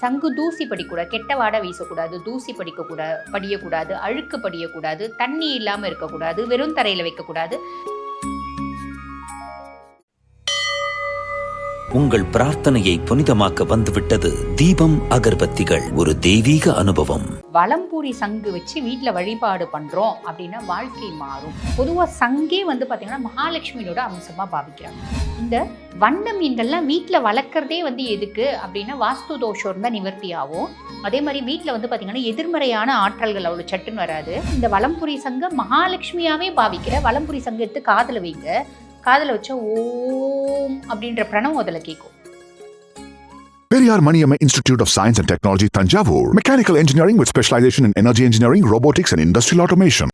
சங்கு தூசி படிக்கூடாது கெட்ட வாடை வீசக்கூடாது தூசி படிக்கக்கூடாது படியக்கூடாது அழுக்கு படியக்கூடாது தண்ணி இல்லாமல் இருக்கக்கூடாது வெறும் தரையில் வைக்கக்கூடாது. உங்கள் பிரார்த்தனையை புனிதமாக்க வந்துவிட்டது தீபம் அகர்பத்திகள். ஒரு தெய்வீக அனுபவம். வலம்பூரி சங்கு வச்சு வீட்டில் வழிபாடு பண்ணுறோம் அப்படின்னா வாழ்க்கை மாறும். பொதுவாக சங்கே வந்து பார்த்திங்கன்னா மகாலட்சுமியோட அம்சமாக பாவிக்கிறாங்க. இந்த வண்ண மீன்கள்லாம் வீட்டில் வளர்க்குறதே வந்து எதுக்கு அப்படின்னா வாஸ்து தோஷம் இருந்தால் நிவர்த்தி ஆகும். அதே மாதிரி வீட்டில் வந்து பார்த்திங்கன்னா எதிர்மறையான ஆற்றல்கள் அவ்வளோ சட்டுன்னு வராது. இந்த வலம்புரி சங்க மகாலட்சுமியாகவே பாவிக்கிற. வலம்புரி சங்கு எடுத்து காதில் வைங்க. காதில் வச்சா ஓம் அப்படின்ற பிரணவம் அதில் கேட்கும் Periyar Maniamma Institute of Science and Technology, Tanjavur. Mechanical engineering with specialization in energy engineering, robotics, and industrial automation.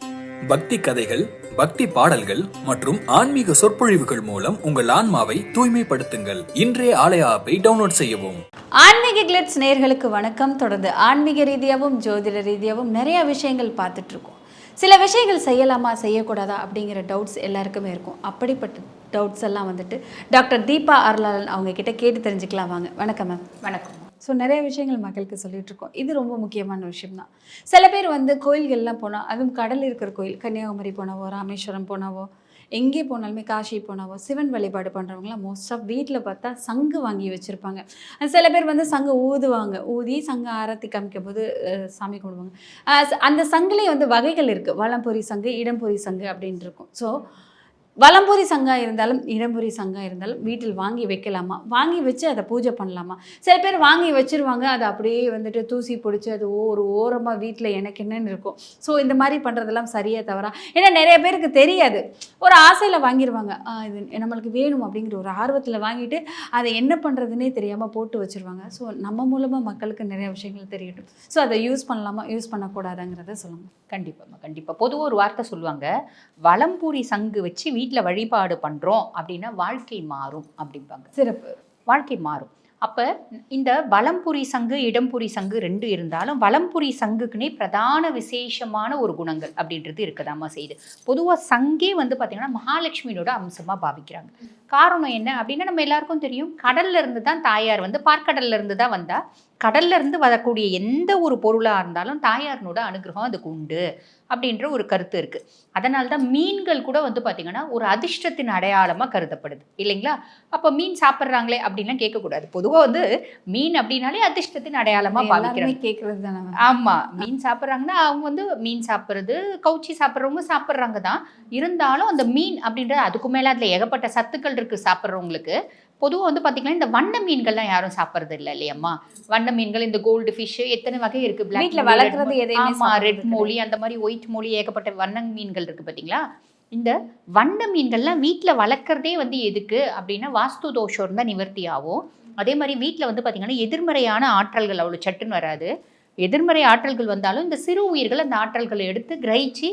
பக்தி கதைகள் பக்தி பாடல்கள் மற்றும் ஆன்மீக சொற்பொழிவுகள் மூலம் உங்கள் ஆன்மாவை தூய்மைப்படுத்துங்கள். இன்றைய ஆலய ஆப்பை டவுன்லோட் செய்யவும். ஆன்மீக கிளிட்ஸ் நேயர்களுக்கு வணக்கம். தொடர்ந்து ஆன்மீக ரீதியாகவும் ஜோதிட ரீதியாகவும் நிறைய விஷயங்கள் பார்த்துட்டு இருக்கோம். சில விஷயங்கள் செய்யலாமா செய்யக்கூடாதா அப்படிங்கிற டவுட்ஸ் எல்லாருக்குமே இருக்கும். அப்படிப்பட்ட டவுட்ஸ் எல்லாம் வந்துட்டு டாக்டர் தீபா அருளாளன் அவங்க கிட்ட கேட்டு தெரிஞ்சுக்கலாம் வாங்க. வணக்கம் மேம். வணக்கம். ஸோ நிறைய விஷயங்கள் மக்களுக்கு சொல்லிட்டு இருக்கோம். இது ரொம்ப முக்கியமான விஷயம் தான். சில பேர் வந்து கோயில்கள்லாம் போனால் அதுவும் கடல் இருக்கிற கோயில் கன்னியாகுமரி போனாவோ ராமேஸ்வரம் போனாவோ எங்கே போனாலுமே காஷி போனாவோ சிவன் வழிபாடு பண்ணுறவங்களாம் மோஸ்ட் ஆஃப் வீட்டில் பார்த்தா சங்கு வாங்கி வச்சுருப்பாங்க. சில பேர் வந்து சங்கு ஊதுவாங்க. ஊதி சங்கு ஆரத்தி காமிக்கும் போது சாமி கும்பிடுவாங்க. அந்த சங்குலேயே வந்து வகைகள் இருக்குது வளம்பொறி சங்கு இடம்பொரி சங்கு அப்படின்ட்டு இருக்கும். ஸோ வலம்புரி சங்கம் இருந்தாலும் இடம்புரி சங்கம் இருந்தாலும் வீட்டில் வாங்கி வைக்கலாமா? வாங்கி வச்சு அதை பூஜை பண்ணலாமா? சில பேர் வாங்கி வச்சிருவாங்க. அதை அப்படியே வந்துட்டு தூசி பிடிச்சி அது ஓ- ஒரு ஓரமாக வீட்டில் எனக்கு என்னன்னு இருக்கும். ஸோ இந்த மாதிரி பண்ணுறதெல்லாம் சரியா தவறா? ஏன்னா நிறைய பேருக்கு தெரியாது. ஒரு ஆசையில் வாங்கிடுவாங்க இது நம்மளுக்கு வேணும் அப்படிங்கிற ஒரு ஆர்வத்தில் வாங்கிட்டு அதை என்ன பண்ணுறதுன்னே தெரியாமல் போட்டு வச்சிருவாங்க. ஸோ நம்ம மூலமாக மக்களுக்கு நிறைய விஷயங்கள் தெரியட்டும். ஸோ அதை யூஸ் பண்ணலாமா? யூஸ் பண்ணக்கூடாதுங்கிறத சொல்லுங்கள் கண்டிப்பாக கண்டிப்பாக பொதுவாக ஒரு வார்த்தை சொல்லுவாங்க. வலம்பூரி சங்கு வச்சு வீட்டில் வழிபாடு பண்ணுறோம் அப்படின்னா வாழ்க்கை மாறும் அப்படிம்பாங்க. சிறப்பு. வாழ்க்கை மாறும். அப்போ இந்த வலம்புரி சங்கு இடம்புரி சங்கு ரெண்டு இருந்தாலும் வலம்புரி சங்குக்குனே பிரதான விசேஷமான ஒரு குணங்கள் அப்படின்றது இருக்கதாம்மா செய்யுது. பொதுவாக சங்கே வந்து பார்த்திங்கன்னா மகாலட்சுமியோட அம்சமாக பாவிக்கிறாங்க. காரணம் என்ன அப்படின்னா நம்ம எல்லாருக்கும் தெரியும் கடல்ல இருந்து தான் தாயார் வந்து பார்க்கடல்ல இருந்து தான் வந்தா கடல்ல இருந்து வரக்கூடிய எந்த ஒரு பொருளாக இருந்தாலும் தாயாரினோட அனுகிரகம் அதுக்கு உண்டு. அப்படின்ற ஒரு கருத்து இருக்கு. அதனால தான் மீன்கள் கூட வந்து பார்த்திங்கன்னா ஒரு அதிர்ஷ்டத்தின் அடையாளமாக கருதப்படுது. இல்லைங்களா? அப்போ மீன் சாப்பிட்றாங்களே அப்படின்லாம் கேட்கக்கூடாது. பொதுவாக வந்து மீன் அப்படின்னாலே அதிர்ஷ்டத்தின் அடையாளமாக பாவிக்கிறாங்க. கேட்குறது தானே ma'am? ஆமா. மீன் சாப்பிட்றாங்கன்னா அவங்க வந்து மீன் சாப்பிட்றது கவுச்சி சாப்பிட்றவங்க சாப்பிட்றாங்க தான். இருந்தாலும் அந்த மீன் அப்படின்றது அதுக்கு மேலே அதில் ஏகப்பட்ட சத்துக்கள் இருக்கு சாப்பிட்றவங்களுக்கு. பொதுவாக வந்து பார்த்தீங்கன்னா இந்த வண்ண மீன்கள்லாம் யாரும் சாப்பிட்றது இல்லை இல்லையம்மா? வண்ண மீன்கள் இந்த கோல்டு ஃபிஷ் எத்தனை வகை இருக்கு? Black வீட்ல molly, red வளர்க்கறது molly. எதையுமே ஆமா சாப்பிடுறது ரெட் மோலி அந்த மாதிரி ஒயிட் மோலி ஏகப்பட்ட வண்ண மீன்கள் இருக்கு பார்த்தீங்களா இந்த வண்ண மீன்கள்லாம் வீட்டில் வளர்க்குறதே வந்து எதுக்கு அப்படின்னா வாஸ்து தோஷம் இருந்தால் நிவர்த்தி ஆகும். அதே மாதிரி வீட்டில் வந்து பார்த்தீங்கன்னா எதிர்மறையான ஆற்றல்கள் அவ்வளோ சட்டுன்னு வராது. எதிர்மறை ஆற்றல்கள் வந்தாலும் இந்த சிறு உயிர்கள் அந்த ஆற்றல்களை எடுத்து கிரகிச்சு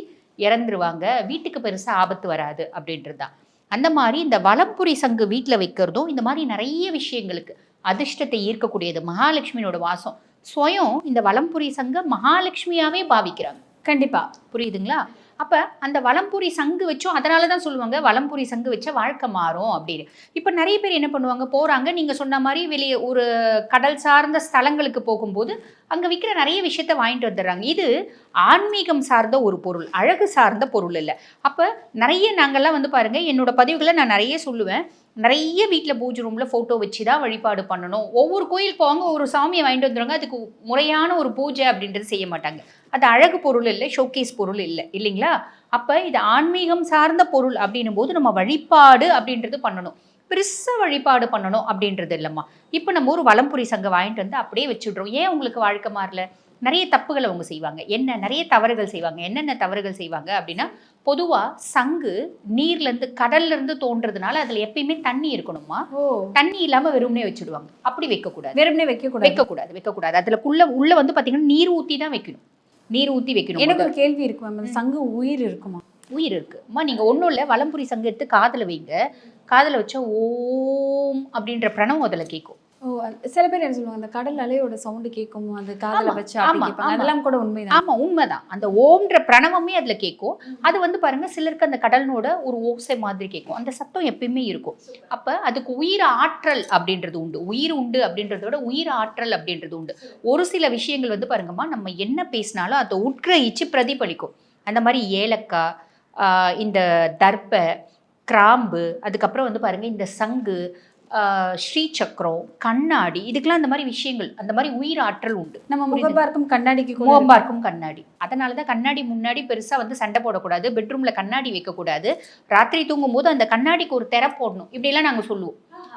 இறந்துருவாங்க. வீட்டுக்கு பெருசாக ஆபத்து வராது அப்படின்றது தான் அந்த மாதிரி இந்த வலம்புரி சங்கு வீட்டில் வைக்கிறதும் இந்த மாதிரி நிறைய விஷயங்களுக்கு அதிர்ஷ்டத்தை ஈர்க்கக்கூடியது. மகாலட்சுமியோட வாசம். சுயம் இந்த வலம்புரி சங்க மகாலட்சுமியாவே பாவிக்கிறாங்க. கண்டிப்பா. புரியுதுங்களா? அப்போ அந்த வலம்புரி சங்கு வச்சோம் அதனால தான் சொல்லுவாங்க வலம்புரி சங்கு வச்சா வாழ்க்கை மாறும் அப்படின்னு. இப்போ நிறைய பேர் என்ன பண்ணுவாங்க போகிறாங்க நீங்கள் சொன்ன மாதிரி வெளியே ஒரு கடல் சார்ந்த ஸ்தலங்களுக்கு போகும்போது அங்கே விற்கிற நிறைய விஷயத்த வாங்கிட்டு வந்துடுறாங்க. இது ஆன்மீகம் சார்ந்த ஒரு பொருள் அழகு சார்ந்த பொருள் இல்லை. அப்போ நிறைய நாங்கள்லாம் வந்து பாருங்கள் என்னோட பதிவுகளை நான் நிறைய சொல்லுவேன். நிறைய வீட்டில் பூஜை ரூமில் ஃபோட்டோ வச்சு தான் வழிபாடு பண்ணணும். ஒவ்வொரு கோயில் போவாங்க ஒரு சாமியை வாங்கிட்டு வந்துடுவாங்க அதுக்கு முறையான ஒரு பூஜை அப்படின்றது செய்ய மாட்டாங்க. அது அழகு பொருள் இல்லை ஷோகேஸ் பொருள் இல்லை. இல்லைங்களா? அப்போ இது ஆன்மீகம் சார்ந்த பொருள் அப்படின்னும் போது நம்ம வழிபாடு அப்படின்றது பண்ணணும். பெருசாக வழிபாடு பண்ணணும் அப்படின்றது இல்லைம்மா. இப்போ நம்ம ஒரு வலம்புரி சங்கம் வாங்கிட்டு வந்து அப்படியே வச்சுடுறோம். ஏன் உங்களுக்கு வாழ்க்கை மாறல? நிறைய தப்புகள் அவங்க செய்வாங்க. என்ன நிறைய தவறுகள் செய்வாங்க. என்னென்ன தவறுகள் செய்வாங்க அப்படின்னா பொதுவாக சங்கு நீர்லேருந்து கடல்லேருந்து தோன்றதுனால அதில் எப்பயுமே தண்ணி இருக்கணுமா? தண்ணி இல்லாமல் வெறுமனே வச்சுடுவாங்க. அப்படி வைக்கக்கூடாது. வெறுமனே வைக்க கூடாது வைக்கக்கூடாது வைக்கக்கூடாது. அதில் உள்ள உள்ள வந்து பார்த்தீங்கன்னா நீர் ஊற்றி தான் வைக்கணும். நீர் ஊற்றி வைக்கணும். எனக்கு ஒரு கேள்வி இருக்கு மேம். சங்கு உயிர் இருக்குமா? உயிர் இருக்கு. அம்மா நீங்கள் ஒன்றும் இல்லை. வலம்புரி சங்கு எடுத்து காதில் வைங்க. காதில் வச்சா ஓம் அப்படின்ற பிரணவம் அதில் கேட்கும் ஓ சில பேர் என்ன சொல்லுவாங்க அந்த கடல் அலையோட சவுண்டு கேட்கும் அந்த காதல வச்சு. அதெல்லாம் கூட உண்மைதான். ஆமா உண்மைதான். அந்த ஓம்ன்ற பிரணவமே அதுல கேட்கும். அது வந்து பாருங்க சிலருக்கு அந்த கடலினோட ஒரு ஓசை மாதிரி கேட்கும். அந்த சத்தம் எப்பயுமே இருக்கும். அப்ப அதுக்கு உயிர் ஆற்றல் அப்படின்றது உண்டு. உயிர் உண்டு அப்படின்றத விட உயிர் ஆற்றல் அப்படின்றது உண்டு. ஒரு சில விஷயங்கள் வந்து பாருங்கம்மா நம்ம என்ன பேசினாலும் அதை உட்கிரகிச்சு பிரதிபலிக்கும். அந்த மாதிரி ஏலக்காய் இந்த தர்பை கிராம்பு அதுக்கப்புறம் வந்து பாருங்க இந்த சங்கு ஆஹ் ஸ்ரீசக்கரம் கண்ணாடி இதுக்கெல்லாம் அந்த மாதிரி விஷயங்கள் அந்த மாதிரி உயிர் ஆற்றல் உண்டு. நம்ம புரியுது. முகப்பார்க்கும் கண்ணாடிக்கு கூட முகம் பார்க்கும் கண்ணாடி. அதனால தான் கண்ணாடி முன்னாடி பெருசா வந்து சண்டை போடக்கூடாது பெட்ரூம்ல கண்ணாடி வைக்கக்கூடாது. ராத்திரி தூங்கும் போது அந்த கண்ணாடிக்கு ஒரு திரை போடணும். இப்படியெல்லாம் நாங்க சொல்லுவோம்.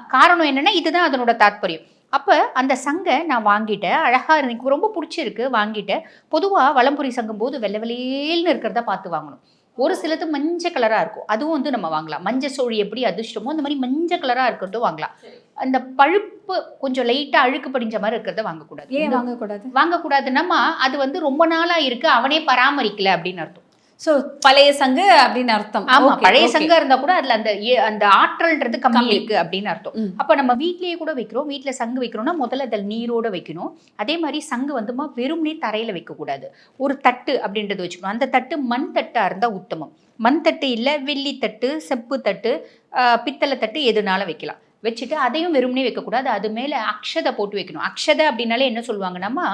காரணம் என்னன்னா இதுதான் அதனோட தாத்பரியம். அப்ப அந்த சங்கை நான் வாங்கிட்டேன். அழகா எனக்கு ரொம்ப பிடிச்சிருக்கு வாங்கிட்டேன். பொதுவா வலம்புரி சங்கும் போது வெள்ளை வெள்ளேல்னு இருக்கிறத பார்த்து வாங்கணும். ஒரு சிலது மஞ்சள் கலரா இருக்கும். அதுவும் வந்து நம்ம வாங்கலாம். மஞ்சள் சோழி எப்படி அதிர்ஷ்டமோ அந்த மாதிரி மஞ்சள் கலரா இருக்கிறதும் வாங்கலாம். அந்த பழுப்பு கொஞ்சம் லைட்டா அழுக்கு படிஞ்ச மாதிரி இருக்கிறத வாங்கக்கூடாது. ஏன் வாங்கக்கூடாது? வாங்கக்கூடாதுன்னா அது வந்து ரொம்ப நாளா இருக்கு அவனே பராமரிக்கல அப்படின்னு அர்த்தம். சோ பழைய சங்கு அப்படின்னு அர்த்தம். ஆமா பழைய. சங்கம் இருந்தா கூட அதுல அந்த அந்த ஆற்றல்ன்றது கம்மி. இருக்கு அப்படின்னு அர்த்தம். அப்ப நம்ம வீட்லயே கூட வைக்கிறோம். வீட்ல சங்கு வைக்கிறோம்னா முதல்ல அதில் நீரோட வைக்கணும். அதே மாதிரி சங்கு வந்துமா வெறும்னே தரையில வைக்க கூடாது. ஒரு தட்டு அப்படின்றது வச்சுக்கணும். அந்த தட்டு மண் தட்டா இருந்தா உத்தமம். மண் தட்டு இல்ல வெள்ளி தட்டு செப்பு தட்டு பித்தளை தட்டு எதுனால வைக்கலாம். வச்சுட்டு அதையும் வெறும்னே வைக்கக்கூடாது அது மேல அக்ஷதை போட்டு வைக்கணும். அக்ஷதை அப்படின்னாலே என்ன சொல்லுவாங்கன்னா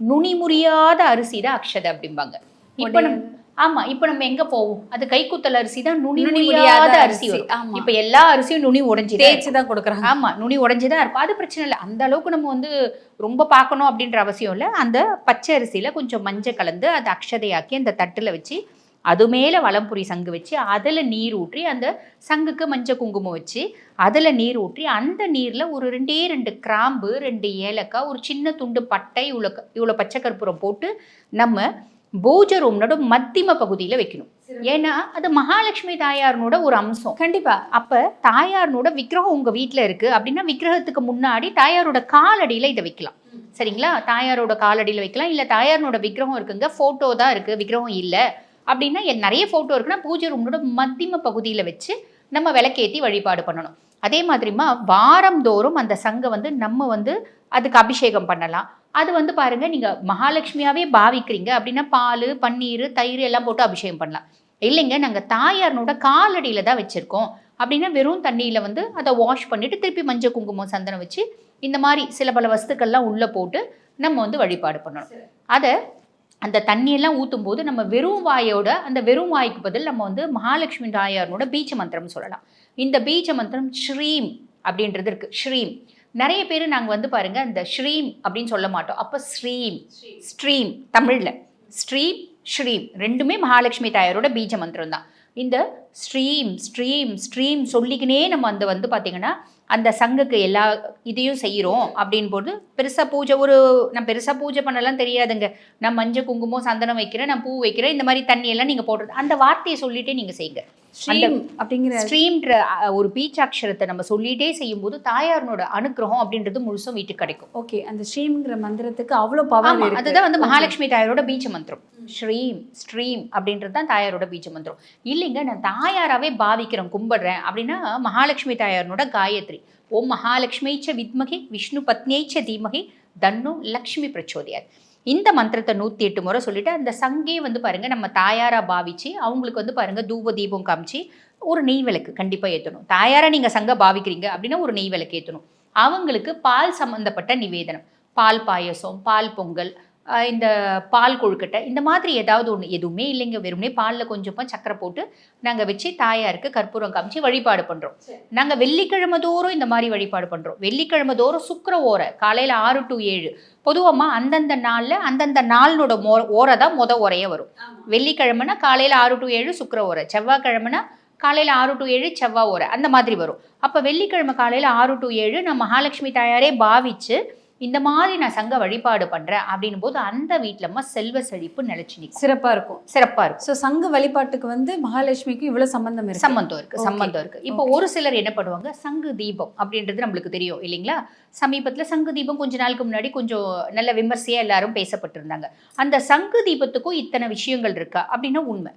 நுனி முறியாத அரிசி தான் அக்ஷதை அப்படிம்பாங்க. இப்ப ஆமா இப்ப நம்ம எங்க போவோம்? அது கைக்குத்தல் அரிசி தான் நுனி முடியாத அரிசி வரும். இப்ப எல்லா அரிசியும் நுனி உடைஞ்சுதான் தேய்ச்சி தான் கொடுக்குறாங்க. ஆமா நுனி உடைஞ்சுதான் இருக்கும். அது பிரச்சனை இல்லை. அந்த அளவுக்கு நம்ம வந்து ரொம்ப பார்க்கணும் அப்படின்ற அவசியம் இல்லை. அந்த பச்சை அரிசியில கொஞ்சம் மஞ்சள் கலந்து அதை அக்ஷதையாக்கி அந்த தட்டுல வச்சு அது மேல வலம்புரி சங்கு வச்சு அதுல நீர் ஊற்றி அந்த சங்குக்கு மஞ்சள் குங்குமம் வச்சு அதுல நீர் ஊற்றி அந்த நீர்ல ஒரு ரெண்டே ரெண்டு கிராம்பு ரெண்டு ஏலக்காய் ஒரு சின்ன துண்டு பட்டை இவ்வளோ இவ்வளோ பச்சை கற்பூரம் போட்டு நம்ம பூஜை ரூம்னோட மத்திம பகுதியில வைக்கணும். ஏன்னா அது மகாலட்சுமி தாயாரனோட ஒரு அம்சம். கண்டிப்பா. அப்ப தாயாரனோட விக்கிரகம் உங்க வீட்ல இருக்கு அப்படின்னா விக்கிரகத்துக்கு முன்னாடி தாயாரோட காலடியில இதை வைக்கலாம். சரிங்களா? தாயாரோட காலடியில வைக்கலாம். இல்ல தாயாரனோட விக்கிரகம் இருக்குங்க போட்டோ தான் இருக்கு விக்கிரகம் இல்ல அப்படின்னா நிறைய போட்டோ இருக்குன்னா பூஜை ரூமோட மத்திம பகுதியில வச்சு நம்ம விளக்கேத்தி வழிபாடு பண்ணணும். அதே மாதிரிமா வாரந்தோறும் அந்த சங்கை வந்து நம்ம வந்து அதுக்கு அபிஷேகம் பண்ணலாம். அது வந்து பாருங்க நீங்க மகாலட்சுமியாவே பாவிக்கிறீங்க அப்படின்னா பால் பன்னீர் தயிர் எல்லாம் போட்டு அபிஷேகம் பண்ணலாம். இல்லைங்க நாங்கள் தாயாரனோட காலடியில தான் வச்சுருக்கோம். அப்படின்னா வெறும் தண்ணியில் வந்து அதை வாஷ் பண்ணிட்டு திருப்பி மஞ்சள் குங்குமம் சந்தனம் வச்சு இந்த மாதிரி சில பல வஸ்துக்கள்லாம் உள்ளே போட்டு நம்ம வந்து வழிபாடு பண்ணணும். அதை அந்த தண்ணியெல்லாம் ஊற்றும் போது நம்ம வெறும் வாயோட அந்த வெறும் வாய்க்கு பதில் நம்ம வந்து மகாலட்சுமி தாயாரனோட பீச்ச மந்திரம் சொல்லலாம். இந்த பீச்ச மந்திரம் ஸ்ரீம் அப்படின்றது இருக்குது ஸ்ரீம். நிறைய பேர் நாங்கள் வந்து பாருங்க இந்த ஸ்ரீம் அப்படின்னு சொல்ல மாட்டோம். அப்போ ஸ்ரீம் ஸ்ட்ரீம் தமிழில். ஸ்ட்ரீம் ஸ்ரீம். ரெண்டுமே மகாலட்சுமி தாயாரோட பீஜ மந்திரம் தான். இந்த ஸ்ட்ரீம் ஸ்ட்ரீம் ஸ்ட்ரீம் சொல்லிக்கினே நம்ம அந்த வந்து பார்த்தீங்கன்னா அந்த சங்குக்கு எல்லா இதையும் செய்கிறோம் அப்படின்னு போது பெருசாக பூஜை ஒரு நான் பெருசாக பூஜை பண்ணலாம் தெரியாதுங்க. நான் மஞ்சள் குங்குமம் சந்தனம் வைக்கிறேன் நான் பூ வைக்கிறேன் இந்த மாதிரி தண்ணி எல்லாம் நீங்கள் போடுறது அந்த வார்த்தையை சொல்லிட்டே நீங்கள் செய்யுங்க ஸ்ரீம் அப்படிங்கிற ஸ்ட்ரீம்ன்ற ஒரு பீச்சாட்சரத்தை நம்ம சொல்லிட்டே செய்யும்போது தாயாரனோட அனுக்கிரகம் அப்படின்றது முழுசும் வீட்டுக்கு கிடைக்கும். ஓகே அந்த ஸ்ட்ரீம்ங்கிற மந்திரத்துக்கு அவ்வளவு பவர் அதுதான் வந்து. மகாலட்சுமி தாயாரோட பீஜ மந்திரம். ஸ்ரீம் ஸ்ட்ரீம் அப்படின்றது தான் தாயாரோட பீஜ மந்திரம். இல்லைங்க நான் தாயாராவே பாவிக்கிறேன் கும்பிடுறேன் அப்படின்னா மகாலட்சுமி தாயாரனோட காயத்ரி. ஓம் மகாலட்சுமிச்ச வித்மகி விஷ்ணு பத்னியைச்ச தீமகி தன்னு லக்ஷ்மி பிரச்சோதயாத். இந்த மந்திரத்தை நூற்றி எட்டு முறை சொல்லிட்டு அந்த சங்கே வந்து பாருங்கள் நம்ம தாயாராக பாவித்து அவங்களுக்கு வந்து பாருங்கள் தூப தீபம் காமிச்சு ஒரு நெய் விளக்கு கண்டிப்பாக ஏற்றணும் தாயாராக நீங்கள் சங்க பாவிக்கிறீங்க அப்படின்னா ஒரு நெய் விளக்கு ஏற்றணும் அவங்களுக்கு பால் சம்மந்தப்பட்ட நிவேதனம். பால் பாயசம் பால் பொங்கல் இந்த பால் கொழுக்கட்டை இந்த மாதிரி ஏதாவது ஒன்று எதுவுமே இல்லைங்க. வெறுமனே பாலில் கொஞ்சமாக சக்கரை போட்டு நாங்கள் வச்சு தாயாருக்கு கற்பூரம் காமிச்சு வழிபாடு பண்ணுறோம் நாங்கள் வெள்ளிக்கிழமை தோறும் இந்த மாதிரி வழிபாடு பண்ணுறோம் வெள்ளிக்கிழமை தோறும் சுக்கிர ஓரை காலையில் ஆறு டு ஏழு. பொதுவாக அந்தந்த நாளில் அந்தந்த நாளினோட மோ ஓரை தான் மொத ஓரையே வரும். வெள்ளிக்கிழமைனா காலையில் ஆறு டு ஏழு சுக்கிர ஓரை. செவ்வாய்க்கிழமைனா காலையில் ஆறு டு ஏழு செவ்வாய் ஓரை. அந்த மாதிரி வரும். அப்போ வெள்ளிக்கிழமை காலையில் ஆறு டு ஏழு நான் மகாலட்சுமி தாயாரே பாவிச்சு இந்த மாதிரி நான் சங்க வழிபாடு பண்ணுறேன் அப்படின்னும் போது அந்த வீட்டிலம்மா செல்வ செழிப்பு நிலச்சி நிற்கும் சிறப்பா இருக்கும். சிறப்பாக இருக்கும். சோ சங்கு வழிபாட்டுக்கு வந்து மகாலட்சுமிக்கு இவ்வளவு சம்பந்தம் இருக்கு. சம்பந்தம் இருக்கு Okay. சம்பந்தம் இருக்கு. இப்போ ஒரு சிலர் என்ன பண்ணுவாங்க? சங்கு தீபம் அப்படின்றது நம்மளுக்கு தெரியும் இல்லைங்களா? சமீபத்துல சங்கு தீபம் கொஞ்ச நாளுக்கு முன்னாடி கொஞ்சம் நல்ல விமர்சையா எல்லாரும் பேசப்பட்டிருந்தாங்க. அந்த சங்கு தீபத்துக்கும் இத்தனை விஷயங்கள் இருக்கா அப்படின்னா உண்மை.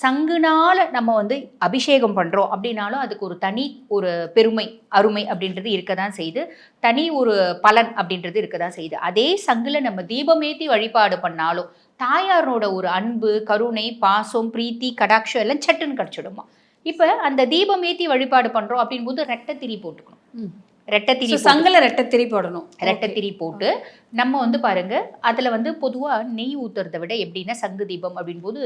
சங்குனால் நம்ம வந்து அபிஷேகம் பண்ணுறோம் அப்படின்னாலும் அதுக்கு ஒரு தனி ஒரு பெருமை அருமை அப்படின்றது இருக்க தான் செய்யுது தனி ஒரு பலன் அப்படின்றது இருக்க தான் செய்யுது அதே சங்குல நம்ம தீபமேத்தி வழிபாடு பண்ணாலும் தாயாரோட ஒரு அன்பு கருணை பாசம் பிரீத்தி கடாட்சம் எல்லாம் சட்டுன்னு கிடச்சிடுமா. இப்போ அந்த தீபமேத்தி வழிபாடு பண்ணுறோம் அப்படின் போது ரெட்டை திரி போட்டுக்கணும். ரெட்டத்திரி சங்குல ரெட்டை திரி போடணும் ரெட்டத்திரி போட்டு நம்ம வந்து பாருங்க அதில் வந்து பொதுவாக நெய் ஊற்றுறதை விட எப்படின்னா சங்கு தீபம் அப்படின்போது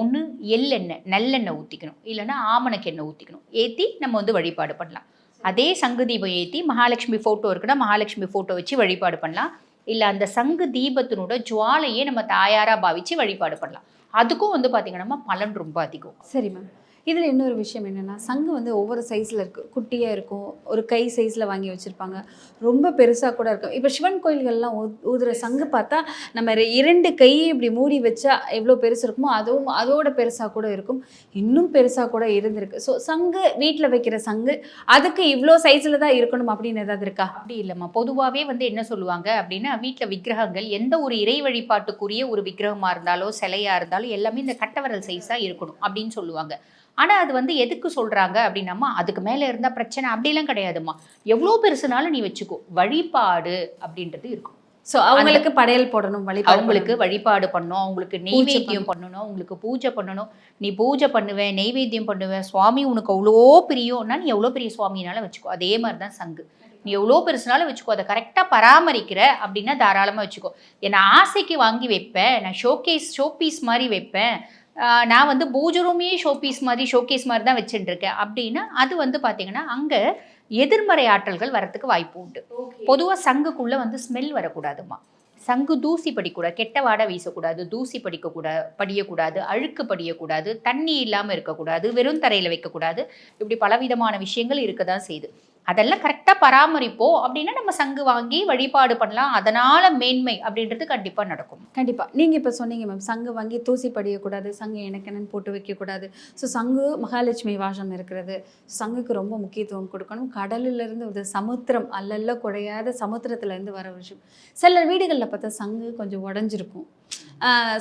ஒன்று எள்ளெண்ணெய் நல்லெண்ணெய் ஊற்றிக்கணும் இல்லைன்னா ஆமணக்கு எண்ணெய் ஊற்றிக்கணும் ஏற்றி நம்ம வந்து வழிபாடு பண்ணலாம். அதே சங்கு தீபம் ஏற்றி மகாலட்சுமி ஃபோட்டோ இருக்குன்னா மகாலட்சுமி ஃபோட்டோ வச்சு வழிபாடு பண்ணலாம். இல்லை அந்த சங்கு தீபத்தினோட ஜுவாலையே நம்ம தாயாராக பாவிச்சு வழிபாடு பண்ணலாம். அதுக்கும் வந்து பார்த்திங்கன்னா பலன் ரொம்ப அதிகம். சரி மேம் இதில் இன்னொரு விஷயம் என்னென்னா சங்கு வந்து ஒவ்வொரு சைஸில் இருக்குது குட்டியாக இருக்கும் ஒரு கை சைஸில் வாங்கி வச்சுருப்பாங்க. ரொம்ப பெருசாக கூட இருக்கும். இப்போ சிவன் கோயில்கள்லாம் ஊதுற சங்கு பார்த்தா நம்ம ரெ- இரண்டு கையை இப்படி மூடி வச்சா எவ்வளோ பெருசு இருக்குமோ அதுவும் அதோட பெருசாக கூட இருக்கும். இன்னும் பெருசாக கூட இருந்திருக்கு. ஸோ சங்கு வீட்டில் வைக்கிற சங்கு அதுக்கு இவ்வளோ சைஸில் தான் இருக்கணும் அப்படின்னு ஏதாவது இருக்கா? அப்படி இல்லைம்மா. பொதுவாகவே வந்து என்ன சொல்லுவாங்க அப்படின்னா வீட்டில் விக்கிரகங்கள் எந்த ஒரு இறை வழிபாட்டுக்குரிய ஒரு விக்கிரகமாக இருந்தாலும் சிலையாக இருந்தாலும் எல்லாமே இந்த கட்டவரல் சைஸாக இருக்கணும் அப்படின்னு சொல்லுவாங்க. ஆனால் அது வந்து எதுக்கு சொல்கிறாங்க அப்படின்னம்மா அதுக்கு மேலே இருந்தால் பிரச்சனை அப்படிலாம் கிடையாதும்மா. எவ்வளோ பெருசுனாலும் நீ வச்சுக்கோ. வழிபாடு அப்படின்றது இருக்கும். ஸோ அவங்களுக்கு படையல் போடணும் வழிபாடு அவங்களுக்கு வழிபாடு பண்ணணும் அவங்களுக்கு நெய்வேத்தியம் பண்ணணும். அவங்களுக்கு பூஜை பண்ணணும். நீ பூஜை பண்ணுவேன் நெய்வேத்தியம் பண்ணுவேன் சுவாமி உனக்கு அவ்வளோ பிரியம்னா நீ எவ்வளோ பெரிய சுவாமினால வச்சுக்கோ. அதே மாதிரி தான் சங்கு. நீ எவ்வளோ பெருசுனாலும் வச்சுக்கோ. அதை கரெக்டாக பராமரிக்கிற அப்படின்னா தாராளமாக வச்சுக்கோ. என்னை ஆசைக்கு வாங்கி வைப்பேன் நான் ஷோகேஸ் ஷோபீஸ் மாதிரி வைப்பேன். நான் வந்து பூஜை ரூமே ஷோபீஸ் மாதிரி ஷோகேஸ் மாதிரி தான் வச்சுட்டு இருக்கேன் அப்படின்னா அது வந்து பார்த்தீங்கன்னா அங்கே எதிர்மறை ஆற்றல்கள் வரத்துக்கு வாய்ப்பு உண்டு. பொதுவாக சங்குக்குள்ளே வந்து ஸ்மெல் வரக்கூடாதுமா சங்கு தூசி படிக்கூடாது கெட்ட வாடை வீசக்கூடாது தூசி படிக்கக்கூடாது படியக்கூடாது அழுக்கு படியக்கூடாது தண்ணி இல்லாமல் இருக்கக்கூடாது வெறும் தரையில் வைக்கக்கூடாது. இப்படி பலவிதமான விஷயங்கள் இருக்க தான் செய்யுது அதெல்லாம் கரெக்டாக பராமரிப்போம். அப்படின்னா நம்ம சங்கு வாங்கி வழிபாடு பண்ணலாம். அதனால மேன்மை அப்படின்றது கண்டிப்பாக நடக்கும். கண்டிப்பாக நீங்கள் இப்போ சொன்னீங்க மேம் சங்கு வாங்கி தூசி படியக்கூடாது சங்கு எனக்கென்னு போட்டு வைக்கக்கூடாது. ஸோ சங்கு மகாலட்சுமி வாசம் இருக்கிறது. சங்குக்கு ரொம்ப முக்கியத்துவம் கொடுக்கணும். கடலிலிருந்து ஒரு சமுத்திரம் அல்லல்ல குறையாத சமுத்திரத்துலேருந்து வர விஷயம். சில வீடுகளில் பார்த்தா சங்கு கொஞ்சம் உடஞ்சிருக்கும்.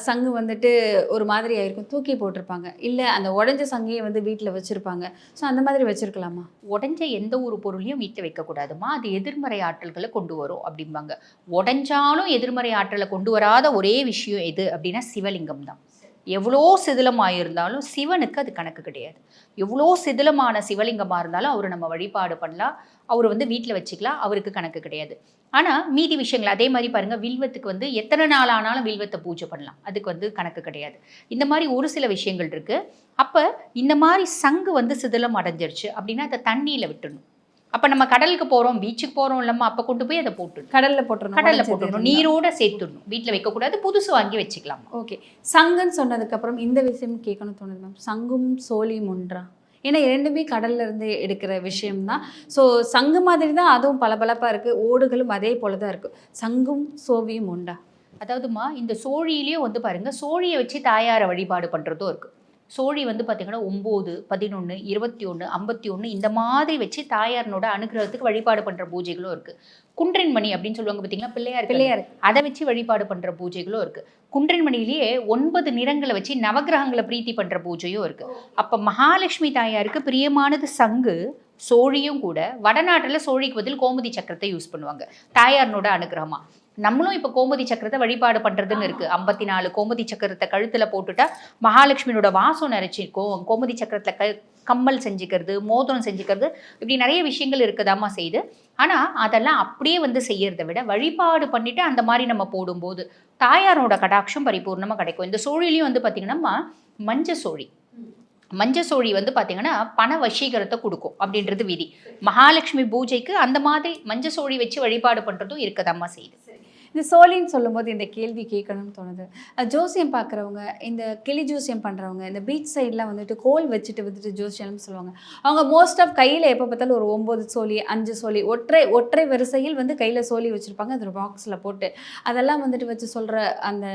சங்கு வந்துட்டு ஒரு மாதிரி ஆயிருக்கும். தூக்கி போட்டிருப்பாங்க. இல்லை அந்த உடஞ்ச சங்கையை வந்து வீட்டில் வச்சிருப்பாங்க. ஸோ அந்த மாதிரி வச்சிருக்கலாமா? உடஞ்ச எந்த ஒரு பொருளையும் வீட்டில் வைக்கக்கூடாதுமா. அது எதிர்மறை ஆற்றல்களை கொண்டு வரும் அப்படிம்பாங்க. உடஞ்சாலும் எதிர்மறை ஆற்றலை கொண்டு வராத ஒரே விஷயம் எது அப்படின்னா சிவலிங்கம் தான். எவ்வளோ சிதிலமாக இருந்தாலும் சிவனுக்கு அது கணக்கு கிடையாது. எவ்வளோ சிதிலமான சிவலிங்கமாக இருந்தாலும் அவரை நம்ம வழிபாடு பண்ணலாம் அவர் வந்து வீட்டில் வச்சுக்கலாம் அவருக்கு கணக்கு கிடையாது. ஆனால் மீதி விஷயங்கள் அதே மாதிரி பாருங்கள் வில்வத்துக்கு வந்து எத்தனை நாள் ஆனாலும் வில்வத்தை பூஜை பண்ணலாம். அதுக்கு வந்து கணக்கு கிடையாது. இந்த மாதிரி ஒரு சில விஷயங்கள் இருக்குது அப்போ இந்த மாதிரி சங்கு வந்து சிதிலம் அடைஞ்சிருச்சு அப்படின்னா அதை தண்ணியில் விட்டுணும் அப்போ நம்ம கடலுக்கு போகிறோம் பீச்சுக்கு போகிறோம் இல்லம்மா அப்போ கொண்டு போய் அதை போட்டுடணும். கடல்ல போட்டுருணும் கடல்ல போட்டுடணும். நீரோட சேர்த்துடணும். வீட்டில் வைக்கக்கூடாது புதுசு வாங்கி வச்சுக்கலாம்? ஓகே. சங்குன்னு சொன்னதுக்கப்புறம் இந்த விஷயம் கேட்கணும்னு தோணுது மேம் சங்கும் சோழியும் ஒன்றா? ஏன்னா இரண்டுமே கடல்ல இருந்து எடுக்கிற விஷயம்தான். ஸோ சங்கு மாதிரி தான் அதுவும் பளபளப்பா இருக்கு ஓடுகளும் அதே போல தான் இருக்கு. சங்கும் சோவியும் உண்டா அதாவதுமா இந்த சோழியிலையும் வந்து பாருங்க சோழியை வச்சு தாயாரை வழிபாடு பண்ணுறதும் இருக்கு. சோழி வந்து பார்த்தீங்கன்னா ஒம்பது பதினொன்று இருபத்தி ஒன்று ஐம்பத்தி ஒன்று இந்த மாதிரி வச்சு தாயாரனோட அனுகிரகத்துக்கு வழிபாடு பண்ணுற பூஜைகளும் இருக்குது குன்றின் மணி அப்படின்னு சொல்லுவாங்க பார்த்தீங்களா பிள்ளையார் பிள்ளையார் அதை வச்சு வழிபாடு பண்ணுற பூஜைகளும் இருக்குது குன்றின் மணியிலேயே ஒன்பது நிறங்களை வச்சு நவக்கிரகங்களை பிரீத்தி பண்ணுற பூஜையும் இருக்குது அப்போ மகாலட்சுமி தாயாருக்கு பிரியமானது சங்கு சோழியும் கூட வடநாட்டில் சோழிக்கு பதில் கோமதி சக்கரத்தை யூஸ் பண்ணுவாங்க. தாயாரனோட அனுகிரகமா. நம்மளும் இப்போ கோமதி சக்கரத்தை வழிபாடு பண்ணுறதுன்னு இருக்குது ஐம்பத்தி நாலு கோமதி சக்கரத்தை கழுத்தில் போட்டுட்டா மகாலட்சுமியோட வாசம் நிறைச்சிருக்கும் கோமதி சக்கரத்தில் க கம்மல் செஞ்சுக்கிறது மோதிரம் செஞ்சுக்கிறது இப்படி நிறைய விஷயங்கள் இருக்குதாம்மா செய்யுது ஆனால் அதெல்லாம் அப்படியே வந்து செய்யறதை விட வழிபாடு பண்ணிட்டு அந்த மாதிரி நம்ம போடும்போது தாயாரோட கடாட்சம் பரிபூர்ணமாக கிடைக்கும். இந்த சோழிலையும் வந்து பார்த்திங்கன்னா மஞ்ச சோழி. மஞ்ச சோழி வந்து பார்த்தீங்கன்னா பண வசீகரத்தை கொடுக்கும் அப்படின்றது விதி. மகாலட்சுமி பூஜைக்கு அந்த மாதிரி மஞ்சசோழி வச்சு வழிபாடு பண்ணுறதும் இருக்கதாம்மா செய்யுது. இந்த சோழின்னு சொல்லும்போது இந்த கேள்வி கேட்கணும்னு தோணுது. ஜோசியம் பார்க்குறவங்க இந்த கிளி ஜோசியம் பண்ணுறவங்க இந்த பீச் சைட்லாம் வந்துட்டு கோல் வச்சுட்டு வந்துட்டு ஜோசியம்னு சொல்லுவாங்க. அவங்க மோஸ்ட் ஆஃப் கையில் எப்போ பார்த்தாலும் ஒரு ஒம்பது சோழி அஞ்சு சோழி ஒற்றை ஒற்றை வரிசையில் வந்து கையில் சோழி வச்சுருப்பாங்க. அது ஒரு பாக்ஸில் போட்டு அதெல்லாம் வந்துட்டு வச்சு சொல்கிற அந்த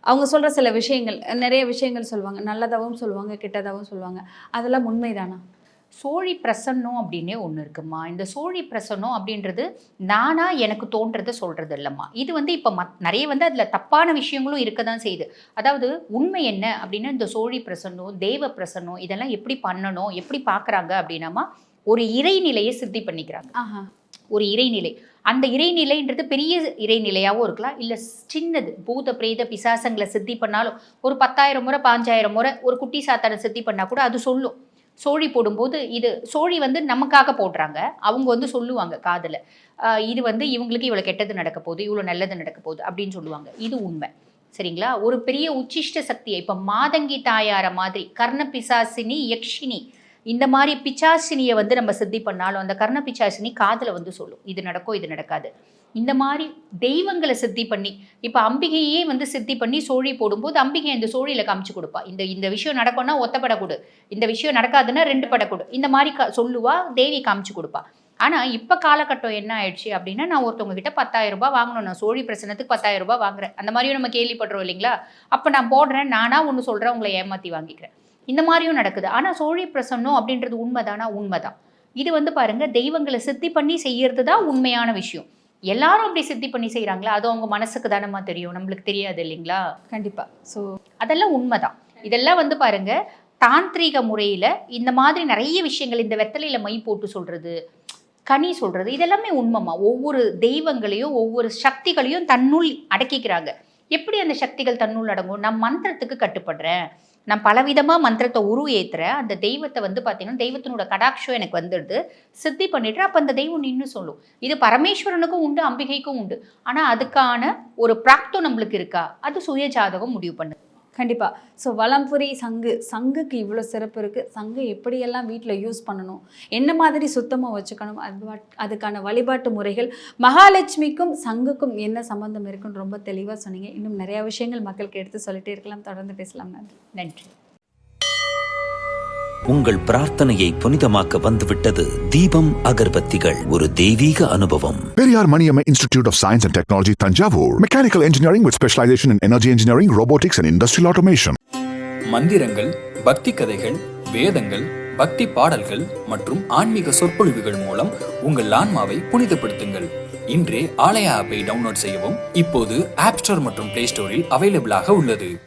அவங்க சொல்கிற சில விஷயங்கள் நிறைய விஷயங்கள் சொல்லுவாங்க. நல்லதாகவும் சொல்லுவாங்க கெட்டதாகவும் சொல்லுவாங்க. அதெல்லாம் உண்மைதானா? சோழி பிரசன்னம் அப்படின்னே ஒன்று இருக்குமா? இந்த சோழி பிரசன்னம் அப்படின்றது நானா எனக்கு தோன்றதை சொல்றது இல்லைம்மா. இது வந்து இப்போ மத் நிறைய வந்து அதில் தப்பான விஷயங்களும் இருக்க தான் செய்யுது. அதாவது உண்மை என்ன அப்படின்னா இந்த சோழி பிரசன்னம் தேவ பிரசன்னம் இதெல்லாம் எப்படி பண்ணணும் எப்படி பார்க்குறாங்க அப்படின்னாமா ஒரு இறைநிலையை சித்தி பண்ணிக்கிறாங்க. ஒரு இறைநிலை. அந்த இறைநிலைன்றது பெரிய இறைநிலையாகவும் இருக்கலாம். இல்லை சின்னது பூத பிரேத பிசாசங்களை சித்தி பண்ணாலும் ஒரு பத்தாயிரம் முறை பாஞ்சாயிரம் முறை ஒரு குட்டி சாத்தானை சித்தி பண்ணால் கூட அது சொல்லும். சோழி போடும்போது இது சோழி வந்து நமக்காக போடுறாங்க. அவங்க வந்து சொல்லுவாங்க காதில் இது வந்து இவங்களுக்கு இவ்வளோ கெட்டது நடக்க போகுது இவ்வளோ நல்லது நடக்க போகுது அப்படின்னு சொல்லுவாங்க. இது உண்மை. சரிங்களா? ஒரு பெரிய உச்சிஷ்ட சக்தியை இப்போ மாதங்கி தாயார மாதிரி கர்ண பிசாசினி யக்ஷினி இந்த மாதிரி பிச்சாசினியை வந்து நம்ம சித்தி பண்ணாலும் அந்த கர்ண பிச்சாசினி காதில் வந்து சொல்லும் இது நடக்கும் இது நடக்காது. இந்த மாதிரி தெய்வங்களை சித்தி பண்ணி இப்போ அம்பிகையே வந்து சித்தி பண்ணி சோழி போடும்போது அம்பிகை இந்த சோழியில் காமிச்சு கொடுப்பா. இந்த இந்த விஷயம் நடக்கும்னா ஒத்தப்படக்கூடு இந்த விஷயம் நடக்காதுன்னா ரெண்டு படக்கூடு இந்த மாதிரி க சொல்லுவா தேவி காமிச்சு கொடுப்பா. ஆனால் இப்போ காலகட்டம் என்ன ஆயிடுச்சு அப்படின்னா நான் ஒருத்தவங்க கிட்ட பத்தாயிரம் ரூபாய் வாங்கணும். நான் சோழி பிரச்சனத்துக்கு பத்தாயிரம் ரூபாய் வாங்குறேன். அந்த மாதிரியும் நம்ம கேள்விப்படுறோம் இல்லைங்களா? அப்போ நான் போடுறேன் நானாக ஒன்று சொல்கிறேன் உங்களை ஏமாற்றி வாங்கிக்கிறேன். இந்த மாதிரியும் நடக்குது. ஆனால் சோழி பிரசன்னம் அப்படின்றது உண்மைதானா? உண்மைதான். இது வந்து பாருங்க தெய்வங்களை சித்தி பண்ணி செய்யறது தான் உண்மையான விஷயம். எல்லாரும் அப்படி சித்தி பண்ணி செய்கிறாங்களா அது அவங்க மனசுக்கு தானமா தெரியும். நம்மளுக்கு தெரியாது இல்லைங்களா? கண்டிப்பா. ஸோ அதெல்லாம் உண்மைதான். இதெல்லாம் வந்து பாருங்க தாந்திரீக முறையில் இந்த மாதிரி நிறைய விஷயங்கள் இந்த வெத்தலையில மை போட்டு சொல்றது கனி சொல்றது இதெல்லாமே உண்மைமா ஒவ்வொரு தெய்வங்களையும் ஒவ்வொரு சக்திகளையும் தன்னுள் அடக்கிக்கிறாங்க. எப்படி அந்த சக்திகள் தன்னுள் அடங்கும்? நான் மந்திரத்துக்கு கட்டுப்படுறேன். நான் பலவிதமாக மந்திரத்தை உரு ஏத்துறேன் அந்த தெய்வத்தை வந்து பார்த்தீங்கன்னா தெய்வத்தினோட கடாட்சம் எனக்கு வந்துடுது. சித்தி பண்ணிட்டு அப்போ அந்த தெய்வம் நின்று சொல்லும். இது பரமேஸ்வரனுக்கும் உண்டு அம்பிகைக்கும் உண்டு. ஆனால் அதுக்கான ஒரு பிராப்தம் நம்மளுக்கு இருக்கா? அது சுய ஜாதகம் முடிவு பண்ணுது. கண்டிப்பாக ஸோ வளம்புரி சங்கு சங்குக்கு இவ்வளோ சிறப்பு இருக்குது சங்கு எப்படியெல்லாம் வீட்டில் யூஸ் பண்ணணும்? என்ன மாதிரி சுத்தமாக வச்சுக்கணும்? அது அதுக்கான வழிபாட்டு முறைகள் மகாலட்சுமிக்கும் சங்குக்கும் என்ன சம்பந்தம் இருக்குன்னு ரொம்ப தெளிவாக சொன்னீங்க. இன்னும் நிறையா விஷயங்கள் மக்களுக்கு எடுத்து சொல்லிட்டே இருக்கலாம். தொடர்ந்து பேசலாம். நன்றி. நன்றி. உங்கள் பிரார்த்தனையை புனிதமாக்க வந்துவிட்டது தீபம் அகர்பத்திகள். ஒரு தெய்வீக அனுபவம். Periyar Maniamma Institute of Science and Technology, Tanjavur. Mechanical engineering with specialization in energy engineering, robotics, and industrial automation. மந்திரங்கள் பக்தி கதைகள் வேதங்கள் பக்தி பாடல்கள் மற்றும் ஆன்மீக சொற்பொழிவுகள் மூலம் உங்கள் ஆன்மாவை புனிதப்படுத்துங்கள். இன்றே ஆலயா ஆப்பை டவுன்லோட் செய்யவும். இப்போது ஆப் ஸ்டோர் மற்றும் பிளே ஸ்டோரில் அவைலபிளாக உள்ளது.